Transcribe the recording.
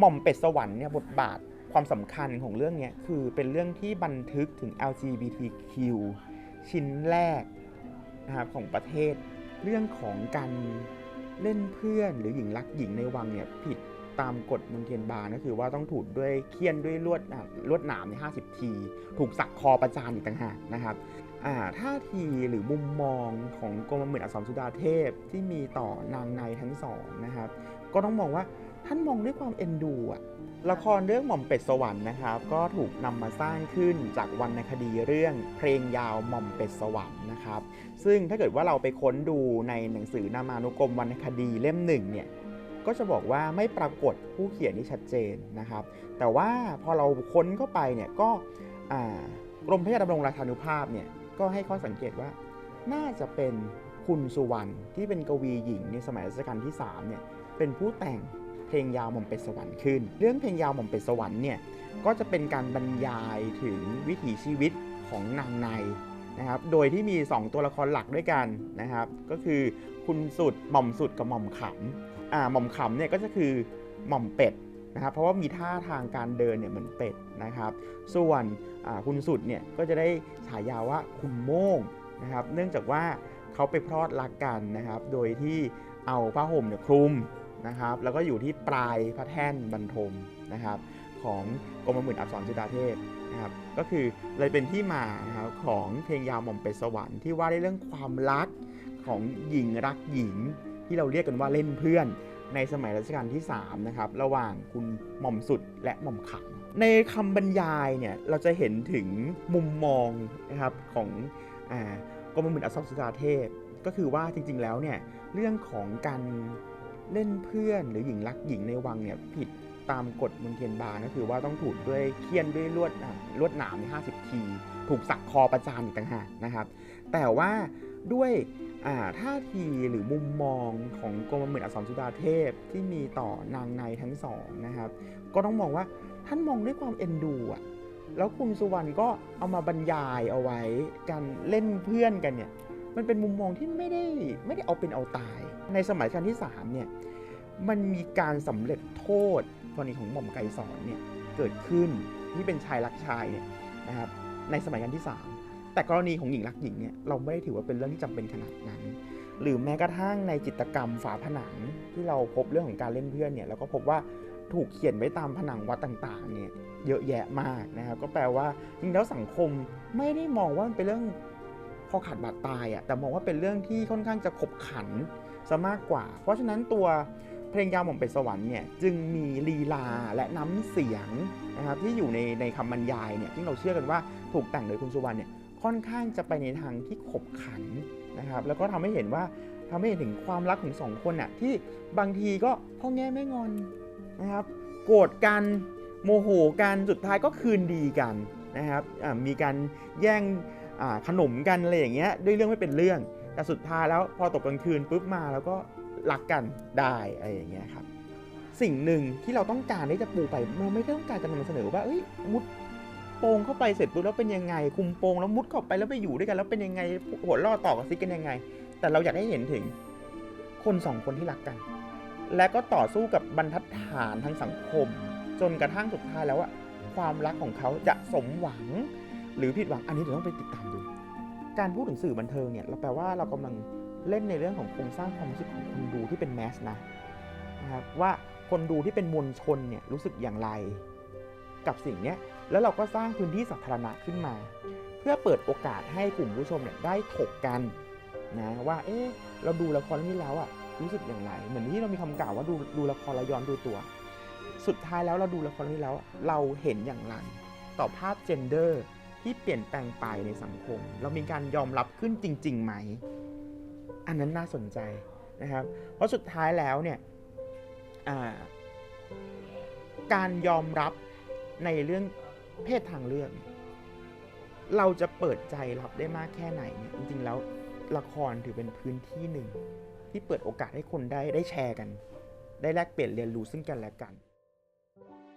หม่อมเป็ดสวรรค์เนี่ยบทบาทความสำคัญของเรื่องนี้คือเป็นเรื่องที่บันทึกถึง LGBTQ ชิ้นแรกนะครับของประเทศ เรื่องของการเล่นเพื่อนหรือหญิงรักหญิงในวังเนี่ยผิดตามกฎมนเทียนบานก็คือว่าต้องถูกด้วยเคี่ยนด้วยลวดลวดหนามใน 50 ที ถูกสักคอประจานอีกต่างหากนะครับอ่าท่าทีหรือมุมมองของกรมหมื่นอักษรสุดาเทพที่มีต่อนางในทั้งสองนะครับ ก็ต้องมองว่า ท่านมองด้วยความเอ็นดูอะละครเรื่องหม่อมเป็ดสวรรค์นะครับ ก็ถูกนำมาสร้างขึ้นจากวรรณคดีเรื่องเพลงยาวหม่อมเป็ดสวรรค์นะครับ ซึ่งถ้าเกิดว่าเราไปค้นดูในหนังสือนามานุกรมวรรณคดีเล่มหนึ่งเนี่ยก็จะบอกว่าไม่ปรากฏผู้เขียนที่ชัดเจนนะครับ แต่ว่าพอเราค้นเข้าไปเนี่ยก็กรมพระยาดำรงราชานุภาพเนี่ยก็ให้ข้อสังเกตว่า น่าจะเป็นคุณสุวรรณที่เป็นกวีหญิงในสมัยรัชกาลที่3เนี่ยเป็นผู้แต่ง เพลงยาวหม่อมเป็ดสวรรค์ขึ้น เรื่องเพลงยาวหม่อมเป็ดสวรรค์เนี่ยก็จะเป็นการบรรยายถึงวิถีชีวิตของนางในนะครับ โดยที่มี 2 ตัวละครหลักด้วยกันนะครับ ก็คือคุณสุดหม่อมสุดกับหม่อมขำอ่าหม่อมขำเนี่ยก็จะคือหม่อมเป็ดนะครับเพราะว่ามีท่าทางการเดินเนี่ยเหมือนเป็ดนะครับ ส่วนคุณสุดเนี่ยก็จะได้ฉายาว่าคุณโม่งนะครับ เนื่องจากว่าเขาไปพลอดรักกันนะครับ โดยที่เอาผ้าห่มเนี่ยคลุม นะครับ แล้วก็อยู่ที่ปลายพระแท่นบรรทมนะครับ ของกรมหมื่นอักษรจุฬาเทพนะครับก็คือเลยเป็นที่มานะครับของเพลงยาวหม่อมเป็ดสวรรค์ที่ว่าในเรื่องความรักของหญิงรักหญิง ที่เราเรียกกันว่าเล่นเพื่อน ในสมัยรัชกาลที่3นะครับระหว่างคุณหม่อมสุดและหม่อมขำในคำบรรยายเนี่ยเราจะเห็นถึงมุมมองนะครับของอกรมหมื่นอักษรสุดาเทพ ก็คือว่าจริงๆแล้วเนี่ยเรื่องของการ เล่นเพื่อนหรือหญิงรักหญิงในวังเนี่ยผิดตามกฎมนเทียนบานก็คือว่าต้องถูกด้วยเคี่ยนด้วยลวดลวดหนามใน50 ที ถูกสักคอประจานอีกต่างหากนะครับ แต่ว่าด้วยท่าทีหรือมุมมองของกรมหมื่นอักษรสุดาเทพที่มีต่อนางในทั้งสองนะครับ ก็ต้องมองว่าท่านมองด้วยความเอ็นดูอะแล้วคุณสุวรรณก็เอามาบรรยายเอาไว้การเล่นเพื่อนกันเนี่ย มันเป็นมุมมองที่ไม่ได้ไม่ได้เอาเป็นเอาตาย ในสมัยรัชกาลที่3เนี่ยมันมีการสำเร็จโทษกรณีของหม่อมไกรสอนเนี่ยเกิดขึ้นที่เป็นชายรักชายเนี่ยนะครับในสมัยรัชกาลที่ 3 แต่กรณีของหญิงรักหญิงเนี่ยเราไม่ได้ถือว่าเป็นเรื่องที่จำเป็นขนาดนั้น หรือแม้กระทั่งในจิตกรรมฝาผนังที่เราพบเรื่องของการเล่นเพื่อนเนี่ยเราก็พบว่าถูกเขียนไว้ตามผนังวัดต่างๆเนี่ยเยอะแยะมากนะครับก็แปลว่าจริงแล้วสังคมไม่ได้มองว่ามันเป็นเรื่อง พอขาดบาดตายอะ่ะแต่มองว่าเป็นเรื่องที่ค่อนข้างจะขบขันซะมากกว่า เพราะฉะนั้นตัวเพลงยาวหม่อมเป็ดสวรรค์เนี่ยจึงมีลีลาและน้ำเสียงนะครับที่อยู่ในในคำบรรยายเนี่ยที่เราเชื่อกันว่าถูกแต่งโดยคุณสุวรรณเนี่ยค่อนข้างจะไปในทางที่ขบขันนะครับแล้วก็ทำให้เห็นว่าทำให้เห็นถึงความรักของสองคนน่ะที่บางทีก็พ่อแง่ไม่งอนนะครับโกรธกันโมโหกันสุดท้ายก็คืนดีกัน นะครับมีการแย่งขนมกันอะไรอย่างเงี้ยด้วยเรื่องไม่เป็นเรื่อง แต่สุดท้ายแล้วพอตกกลางคืนปุ๊บมาแล้วก็รักกันได้อะไรอย่างเงี้ยครับสิ่งหนึ่งที่เราต้องการที่จะปูไปเราไม่ได้ต้องการจะนำเสนอว่าเอ้ยมุดโปงเข้าไปเสร็จปุ๊บแล้วเป็นยังไง คุมโปงแล้วมุดเข้าไปแล้วไปอยู่ด้วยกันแล้วเป็นยังไงหัวล่อต่อกับซิกกันยังไง แต่เราอยากให้เห็นถึงคนสองคนที่รักกัน และก็ต่อสู้กับบรรทัดฐานทางสังคม จนกระทั่งสุดท้ายแล้วอะ ความรักของเขาจะสมหวัง หรือผิดหวังอันนี้เดี๋ยวต้องไปติดตามดู การพูดถึงสื่อบันเทิงเนี่ยเราแปลว่าเรากำลังเล่นในเรื่องของโครงสร้างความรู้สึกของคนดูที่เป็นแมสนะนะครับว่าคนดูที่เป็นมวลชนเนี่ยรู้สึกอย่างไร กับสิ่งนี้แล้วเราก็สร้างพื้นที่สาธารณะขึ้นมา เพื่อเปิดโอกาสให้กลุ่มผู้ชมเนี่ยได้ถกกันนะว่าเอ๊ะเราดูละครเรื่องนี้แล้วอะรู้สึกอย่างไร เหมือนที่เรามีคำกล่าวว่าดูดูละครล้วย้อนดูตัว สุดท้ายแล้วเราดูละครนี้แล้ว เราเห็นอย่างไรต่อภาพเจนเดอร์ที่เปลี่ยนแปลงไปในสังคม เรามีการยอมรับขึ้นจริงๆไหม อันนั้นน่าสนใจนะครับ เพราะสุดท้ายแล้วเนี่ยการยอมรับในเรื่องเพศทางเลือก เราจะเปิดใจรับได้มากแค่ไหนเนี่ยจริงๆแล้วละครถือเป็นพื้นที่หนึ่ง ที่เปิดโอกาสให้คนได้ได้แชร์กัน ได้แลกเปลี่ยนเรียนรู้ซึ่งกันและกัน Thank you.